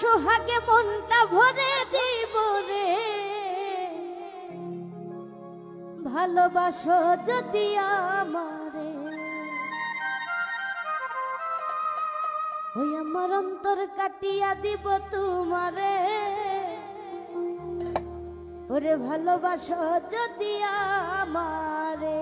সোহাগে মনটা ভরে দিব রে। ভালোবাসো যদি আমারে। ওই আমার অন্তর কাটিয়া দিব তোমারে। ওরে ভালোবাসো যদি আমারে।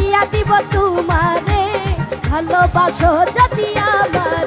অন্তর দিব তোমারে ভালোবাসো যদি আমারে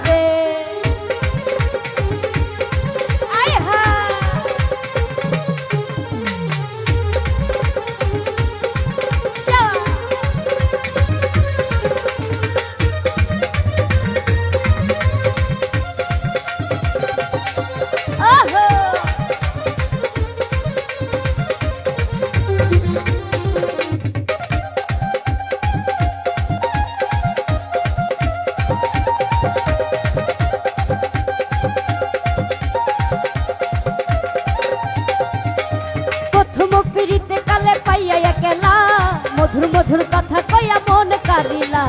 মধুর কথা কইয়া মন কারিলা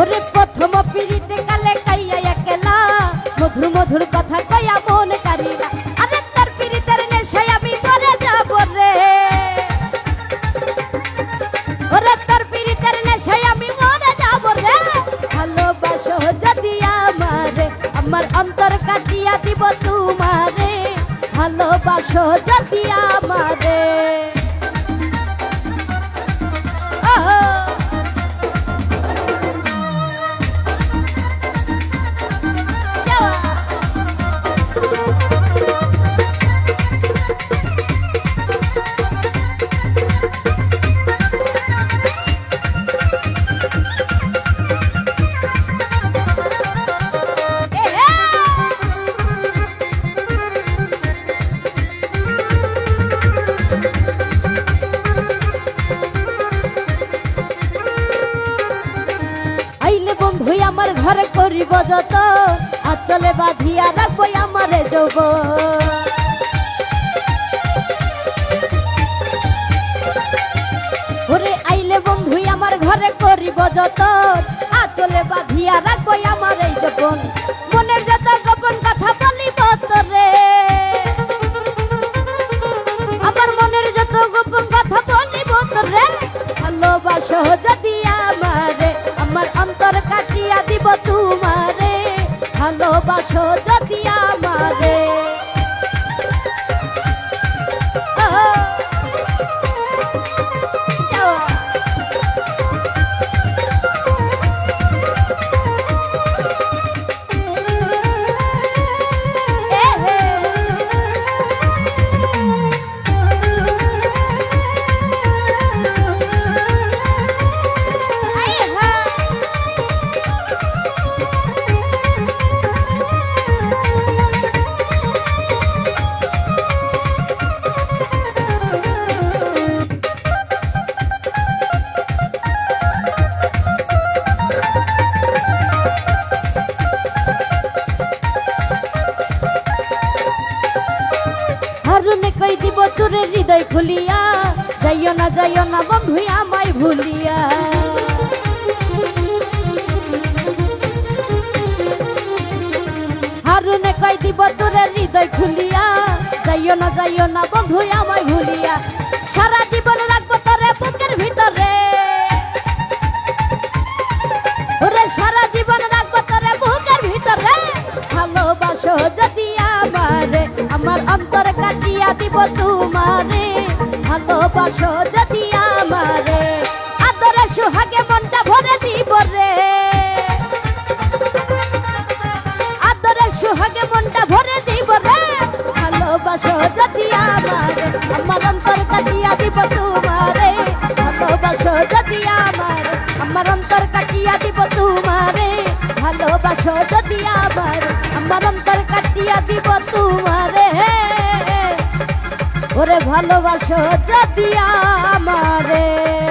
ওরে প্রথম পিড়িতে কালে কাইয়া একেলা, মধুর মধুর কথা কইয়া মন কারিলা আমার অন্তর কাটিয়া দিব তোমারে। ভালোবাসো যদি আমারে বন্ধু, আমার ঘরে করিব যত। আচলে বাঁধিয়া রাখব আমারে যৌব ওরে আইলে বন্ধু, আমার ঘরে করিব যত। আচলে বাঁধিয়া রাখব আমার যৌবন। তোমারে ভালোবাসো যদি আমারে। হারুনে কই দিব তোরে হৃদয় খুলিয়া। যাইও না যাইও না বন্ধু, আমায় ভুলিয়া। হারুনে কই দিব তোরে হৃদয় খুলিয়া। যাইও না যাইও না বন্ধু, আমায় ভুলিয়া। সারা জীবন রাখব তোরে বুকের ভিতরে। তোমারে, ভালোবাসো যদি আমারে, আদরে সোহাগে মনটা ভরে দিব রে। আদরে সোহাগে মনটা ভরে দিব রে, ভালোবাসো যদি আমারে, আমার অন্তর কাটিয়া দিব তোমারে। ভালোবাসো যদি আমারে, আমার অন্তর কাটিয়া দিব তোমারে, ভালোবাসো ভালোবাসো যদি আমারে।